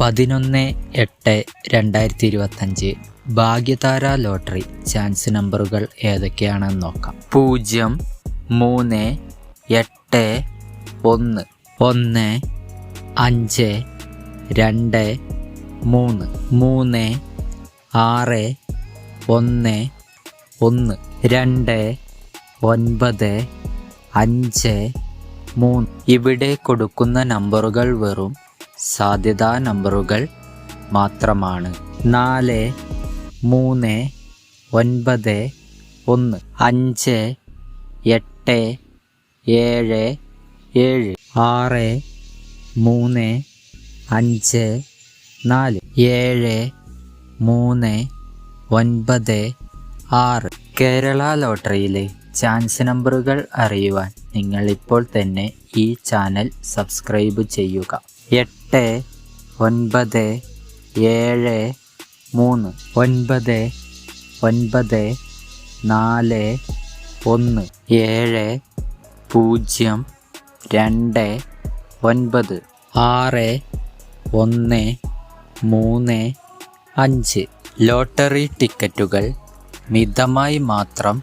പതിനൊന്ന് എട്ട് രണ്ടായിരത്തി ഇരുപത്തഞ്ച് ഭാഗ്യതാര ലോട്ടറി ചാൻസ് നമ്പറുകൾ ഏതൊക്കെയാണെന്ന് നോക്കാം. പൂജ്യം മൂന്ന് എട്ട് ഒന്ന് ഒന്ന് അഞ്ച് രണ്ട് മൂന്ന്. മൂന്ന് ആറ് ഒന്ന് ഒന്ന് രണ്ട് ഒൻപത് അഞ്ച് മൂന്ന്. ഇവിടെ കൊടുക്കുന്ന നമ്പറുകൾ വെറും സാധ്യതാ നമ്പറുകൾ മാത്രമാണ്. നാല് മൂന്ന് ഒൻപത് ഒന്ന്. അഞ്ച് എട്ട് ഏഴ് ഏഴ്. ആറ് മൂന്ന് അഞ്ച് നാല്. ഏഴ് മൂന്ന് ഒൻപത് ആറ്. കേരള ലോട്ടറിയിലെ ചാൻസ് നമ്പറുകൾ അറിയുവാൻ നിങ്ങൾ ഇപ്പോൾ തന്നെ ഈ ചാനൽ സബ്സ്ക്രൈബ് ചെയ്യുക. എട്ട് ഒൻപത് ഏഴ് മൂന്ന് ഒൻപത് ഒൻപത് നാല് ഒന്ന് ഏഴ് പൂജ്യം രണ്ട് ഒൻപത് ആറ് ഒന്ന് മൂന്ന് അഞ്ച്. ലോട്ടറി ടിക്കറ്റുകൾ മിതമായി മാത്രം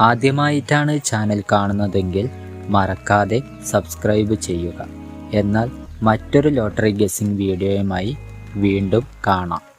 ആദ്യമായിട്ടാണ് ചാനൽ കാണുന്നതെങ്കിൽ മറക്കാതെ സബ്സ്ക്രൈബ് ചെയ്യുക. എന്നാൽ മറ്റൊരു ലോട്ടറി ഗെസ്സിംഗ് വീഡിയോയുമായി വീണ്ടും കാണാം.